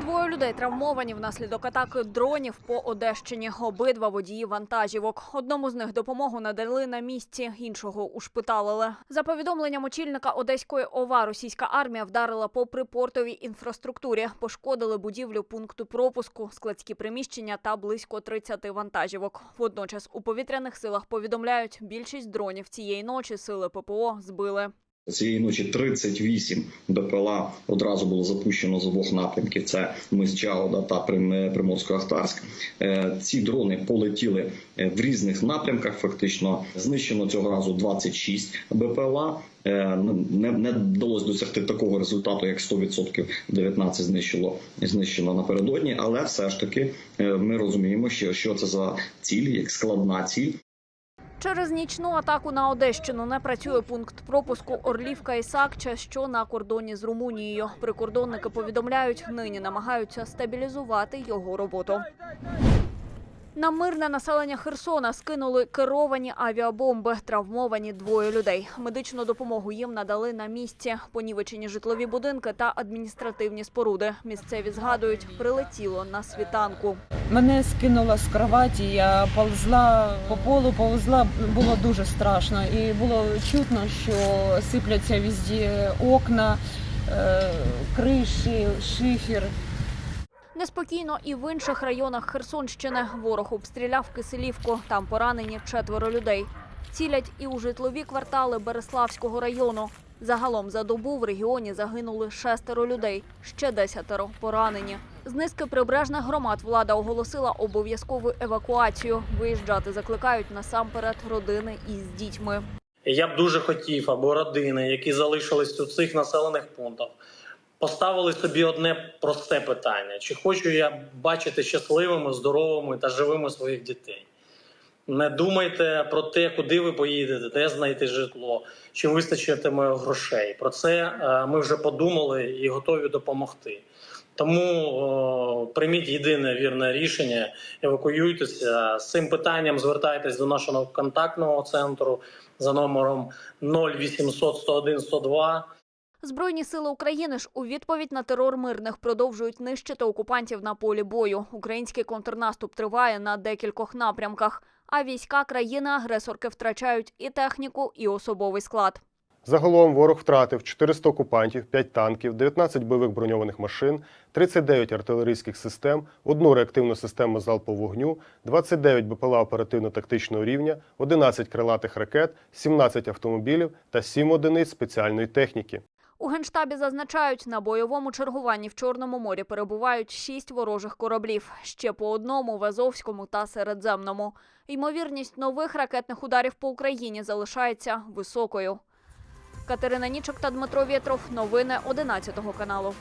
Двоє людей травмовані внаслідок атаки дронів по Одещині. Обидва водії вантажівок. Одному з них допомогу надали на місці, іншого ушпиталили. За повідомленням очільника Одеської ОВА, російська армія вдарила по припортовій інфраструктурі. Пошкодили будівлю пункту пропуску, складські приміщення та близько 30 вантажівок. Водночас у повітряних силах повідомляють, більшість дронів цієї ночі сили ППО збили. Цієї ночі 38 БПЛА одразу було запущено з обох напрямків. Це мис Чауда та Прим- Приморсько-Ахтарськ. Е, Ці дрони полетіли е, в різних напрямках. Фактично знищено цього разу 26 БПЛА. Е, Не, не вдалося досягти такого результату, як 100% 19 знищило знищено напередодні. Але все ж таки е, ми розуміємо, що, що це за ціль, як складна ціль. Через нічну атаку на Одещину не працює пункт пропуску Орлівка і Сакча, що на кордоні з Румунією. Прикордонники повідомляють, нині намагаються стабілізувати його роботу. На мирне населення Херсона скинули керовані авіабомби. Травмовані двоє людей. Медичну допомогу їм надали на місці. Понівечені житлові будинки та адміністративні споруди. Місцеві згадують, прилетіло на світанку. Мене скинуло з кроваті, я повзла по полу, повзла, було дуже страшно. І було чутно, що сипляться везде окна, е, криші, шифер. Неспокійно і в інших районах Херсонщини ворог обстріляв Киселівку. Там поранені четверо людей. Цілять і у житлові квартали Береславського району. Загалом за добу в регіоні загинули шестеро людей, ще десятеро поранені. З низки прибережних громад влада оголосила обов'язкову евакуацію. Виїжджати закликають насамперед родини із дітьми. Я б дуже хотів, аби родини, які залишились у цих населених пунктах, поставили собі одне просте питання: чи хочу я бачити щасливими, здоровими та живими своїх дітей? Не думайте про те, куди ви поїдете, де знайти житло, чи вистачитиме грошей. Про це е, ми вже подумали і готові допомогти. Тому о, прийміть єдине вірне рішення, евакуюйтеся з цим питанням. Звертайтесь до нашого контактного центру за номером 0800 101 102. Збройні сили України ж у відповідь на терор мирних продовжують нищити окупантів на полі бою. Український контрнаступ триває на декількох напрямках. А війська країни-агресорки втрачають і техніку, і особовий склад. Загалом ворог втратив 400 окупантів, 5 танків, 19 бойових броньованих машин, 39 артилерійських систем, одну реактивну систему залпового вогню, 29 БПЛА оперативно-тактичного рівня, 11 крилатих ракет, 17 автомобілів та 7 одиниць спеціальної техніки. У генштабі зазначають, на бойовому чергуванні в Чорному морі перебувають шість ворожих кораблів, ще по одному в Азовському та Середземному. Ймовірність нових ракетних ударів по Україні залишається високою. Катерина Нічок та Дмитро Вєтров. Новини 11 каналу.